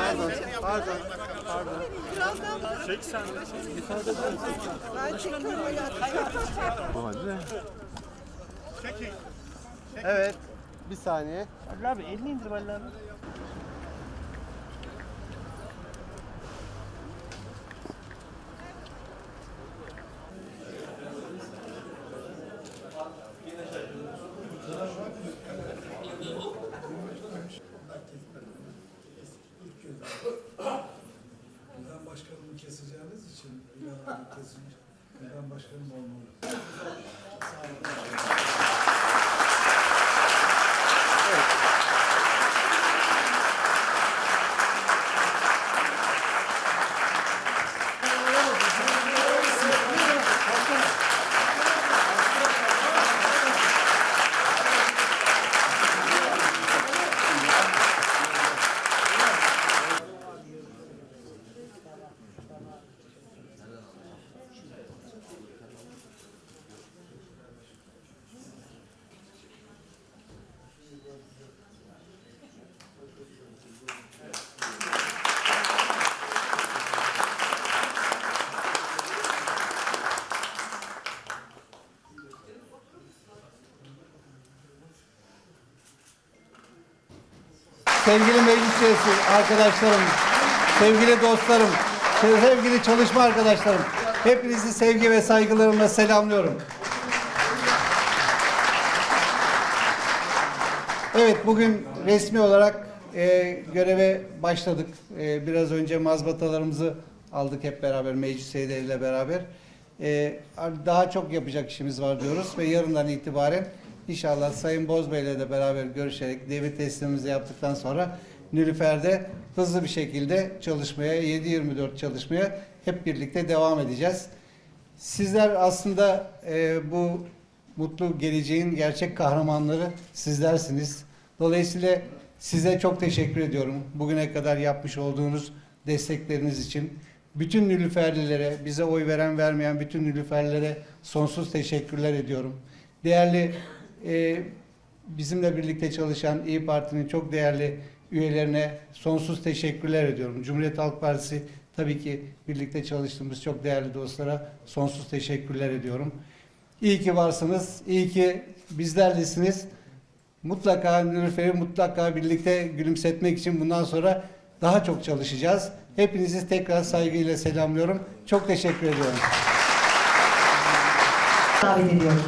Pardon, pardon, pardon. Çek sen. Ben çekiyorum ya. Bu halde. Evet, bir saniye. Abi elini indir Halil abi. Ben başkanımı keseceğiniz için ilanı kesince ben başkanım olmalı. Sevgili meclis üyesi, arkadaşlarım, sevgili dostlarım, sevgili çalışma arkadaşlarım, hepinizi sevgi ve saygılarımla selamlıyorum. Evet, bugün resmi olarak e, göreve başladık. E, biraz önce mazbatalarımızı aldık hep beraber, meclis üyeleriyle beraber. E, daha çok yapacak işimiz var diyoruz ve yarından itibaren inşallah Sayın Bozbey ile de beraber görüşerek devir teslimimizi yaptıktan sonra Nülüfer'de hızlı bir şekilde çalışmaya, 7-24 çalışmaya hep birlikte devam edeceğiz. Sizler aslında e, bu mutlu geleceğin gerçek kahramanları sizlersiniz. Dolayısıyla size çok teşekkür ediyorum. Bugüne kadar yapmış olduğunuz destekleriniz için. Bütün Nülüferlilere, bize oy veren vermeyen bütün Nülüferlilere sonsuz teşekkürler ediyorum. Değerli e, bizimle birlikte çalışan İyi Parti'nin çok değerli üyelerine sonsuz teşekkürler ediyorum. Cumhuriyet Halk Partisi tabii ki birlikte çalıştığımız çok değerli dostlara sonsuz teşekkürler ediyorum. İyi ki varsınız, iyi ki bizlerlesiniz. Mutlaka Nilüfer'i mutlaka birlikte gülümsetmek için bundan sonra daha çok çalışacağız. Hepinizi tekrar saygıyla selamlıyorum. Çok teşekkür ediyorum. Davet ediyorum.